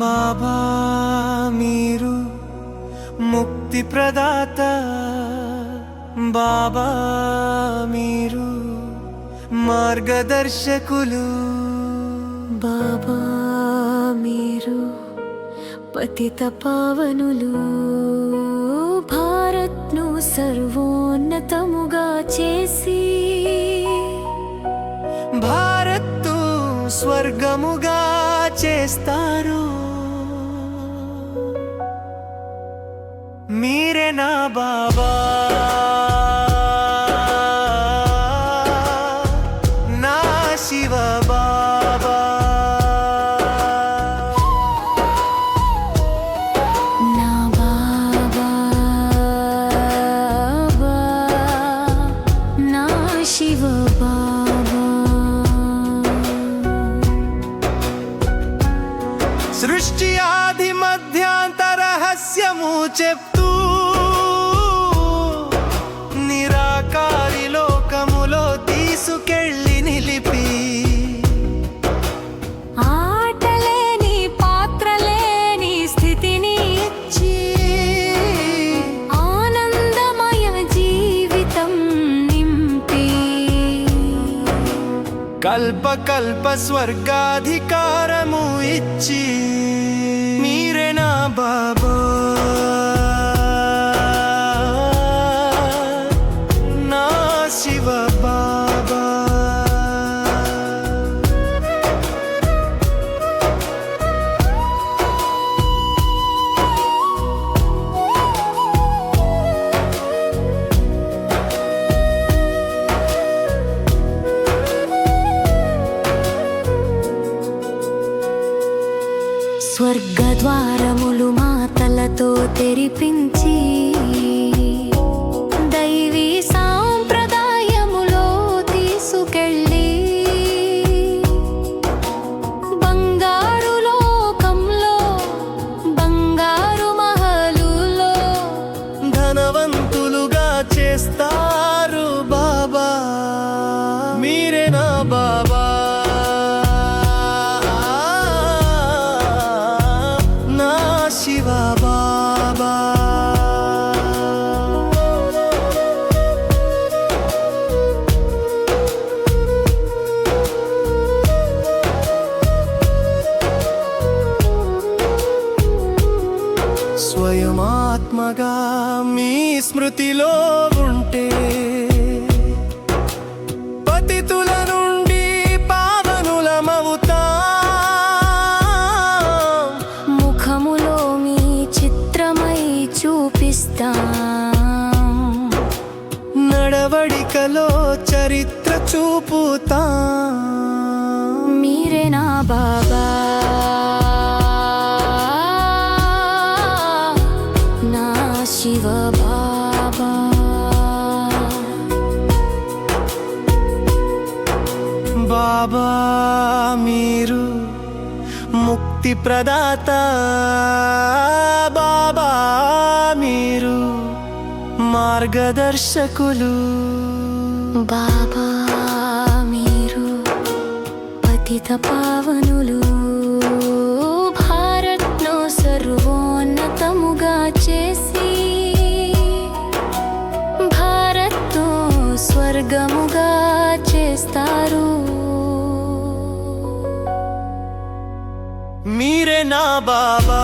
బాబా మీరు ముక్తి ప్రదాత. బాబా మీరు మార్గదర్శకులు. బాబా మీరు పతిత పావనులు. భారత్ను సర్వోన్నతముగా చేసి. భారత్తు స్వర్గముగా చేస్తారు. మీరే నా బాబా. నా శివ బాబా. నా బాబా నా శివ బాబా. సృష్టి ఆది మధ్యాంత రహస్యము చెప్తూ కల్ప కల్ప స్వర్గాధికారము ఇచ్చి మీరే నా బాబా. तेरी पिंग స్వయమాత్మగా మీ స్మృతిలో ఉంటే పతితుల నుండి పావనులమవుతా. ముఖములో మీ చిత్రమై చూపిస్తాం. నడవడికలో చరిత్ర చూపుతా. మీరే నా బాబా. బాబా మీరు ముక్తి ప్రదాత బాబా మీరు మార్గదర్శకులు. బాబా మీరు పతిత పావనులు. భారత్ను సర్వోన్నతముగా చేసి భారత్ను స్వర్గముగా చేస్తారు. మీరే నా బాబా.